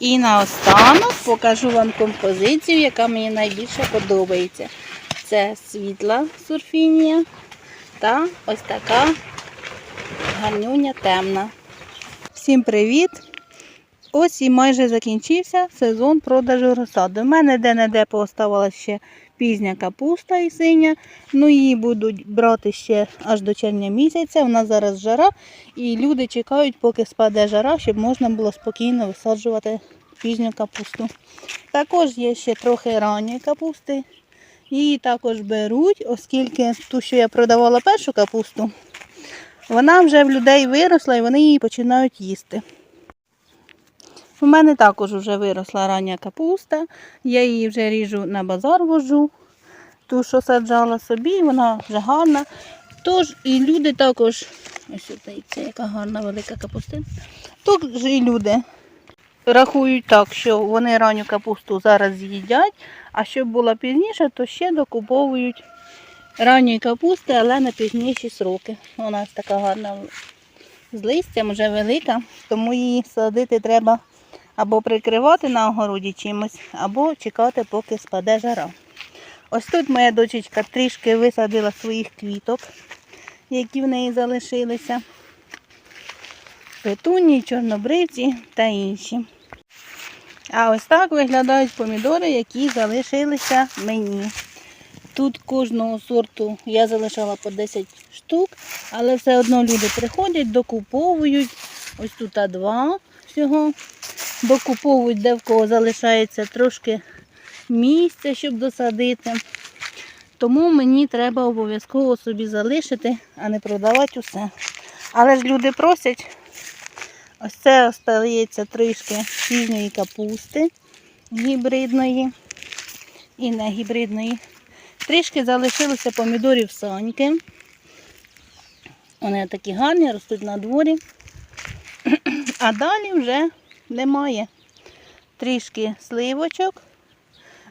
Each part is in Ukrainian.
І наостанок покажу вам композицію, яка мені найбільше подобається. Це світла сурфінія та ось така гарнюня темна. Всім привіт! Ось і майже закінчився сезон продажу розсади. У мене де-не-де пооставалася ще пізня капуста і синя. Ну її будуть брати ще аж до червня місяця. У нас зараз жара, і люди чекають, поки спаде жара, щоб можна було спокійно висаджувати пізню капусту. Також є ще трохи ранньої капусти. Її також беруть, оскільки ту, що я продавала першу капусту, вона вже в людей виросла і вони її починають їсти. У мене також вже виросла рання капуста. Я її вже ріжу на базар вожу. Ту, що саджала собі, вона вже гарна. Тож і люди також, ось це яка гарна велика капустина. Тож і люди рахують так, що вони ранню капусту зараз з'їдять, а щоб була пізніше, то ще докуповують ранньої капусти, але на пізніші сроки. Вона ось така гарна з листям, вже велика, тому її садити треба або прикривати на огороді чимось, або чекати, поки спаде жара. Ось тут моя дочечка трішки висадила своїх квіток, які в неї залишилися. Петуні, чорнобривці та інші. А ось так виглядають помідори, які залишилися мені. Тут кожного сорту я залишала по 10 штук, але все одно люди приходять, докуповують. Ось тут два всього. Докуповують, де в кого залишається трошки місця, щоб досадити. Тому мені треба обов'язково собі залишити, а не продавати усе. Але ж люди просять, ось це остається трішки пізньої капусти гібридної і не гібридної. Трішки залишилося помідорів саньки. Вони такі гарні, ростуть на дворі. А далі вже немає. Трішки сливочок.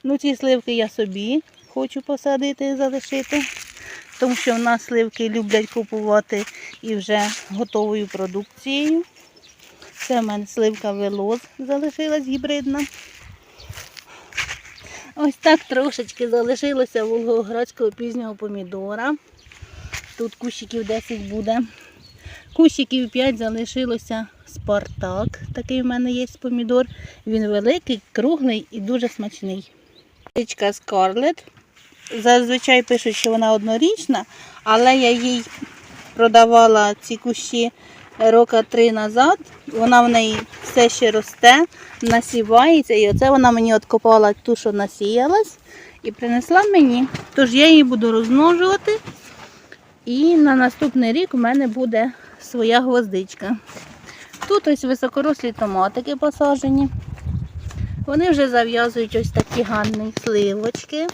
Ну, ці сливки я собі хочу посадити і залишити, тому що в нас сливки люблять купувати і вже готовою продукцією. Це в мене сливка велоз залишилась гібридна. Ось так трошечки залишилося волгоградського пізнього помідора. Тут кущиків 10 буде. Кущиків 5 залишилося Спартак. Такий в мене є помідор. Він великий, круглий і дуже смачний. Річка Скарлет. Зазвичай пишуть, що вона однорічна, але я їй продавала ці кущі роки три назад. Вона в неї все ще росте, насівається. І оце вона мені откопала ту, що насіялась, і принесла мені. Тож я її буду розмножувати. І на наступний рік у мене буде своя гвоздичка. Тут ось високорослі томатики посаджені. Вони вже зав'язують ось такі гарні сливочки.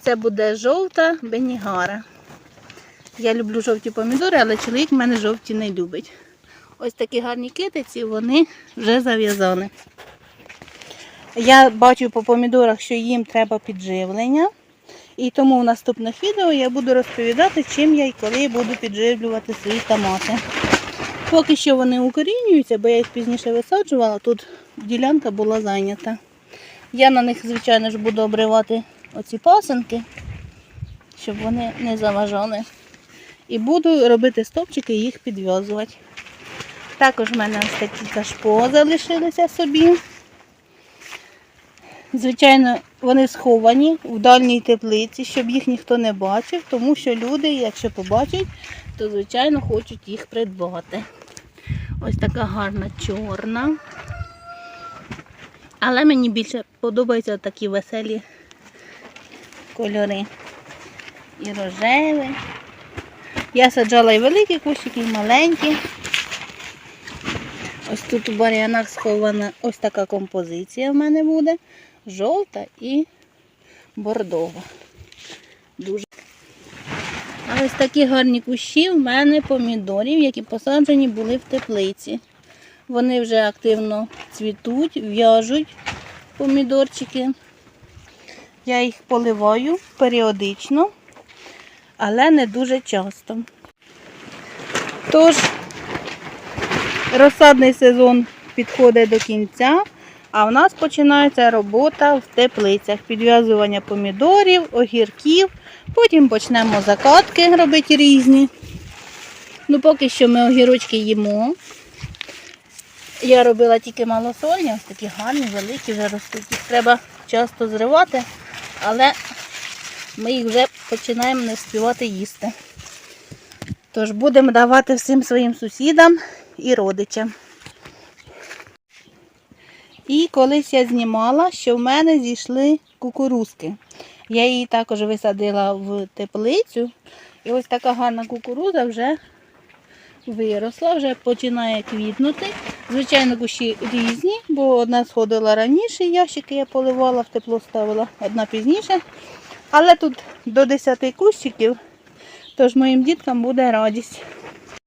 Це буде жовта бенігара. Я люблю жовті помідори, але чоловік в мене жовті не любить. Ось такі гарні китиці, вони вже зав'язали. Я бачу по помідорах, що їм треба підживлення. І тому в наступних відео я буду розповідати, чим я і коли буду підживлювати свої томати. Поки що вони укорінюються, бо я їх пізніше висаджувала, тут ділянка була зайнята. Я на них, звичайно ж, буду обривати оці пасенки, щоб вони не заважали. І буду робити стопчики і їх підв'язувати. Також в мене ось такі кашпо залишилися собі. Звичайно, вони сховані в дальній теплиці, щоб їх ніхто не бачив, тому що люди, якщо побачать, то, звичайно, хочуть їх придбати. Ось така гарна чорна. Але мені більше подобаються такі веселі кольори. І рожеві. Я саджала і великі кущики, і маленькі. Ось тут у бар'янах схована ось така композиція в мене буде. Жовта і бордова. Дуже. А ось такі гарні кущі в мене помідорів, які посаджені були в теплиці. Вони вже активно цвітуть, в'яжуть помідорчики. Я їх поливаю періодично, але не дуже часто. Тож, розсадний сезон підходить до кінця. А в нас починається робота в теплицях, підв'язування помідорів, огірків. Потім почнемо закатки робити різні. Ну, поки що ми огірочки їмо. Я робила тільки малосольні, ось такі гарні, великі вже ростуть. Їх треба часто зривати, але ми їх вже починаємо не співати їсти. Тож будемо давати всім своїм сусідам і родичам. І колись я знімала, що в мене зійшли кукурузки. Я її також висадила в теплицю. І ось така гарна кукуруза вже виросла, вже починає квітнути. Звичайно, кущі різні, бо одна сходила раніше, ящики я поливала, в тепло ставила, одна пізніше. Але тут до 10 кущиків, тож моїм діткам буде радість.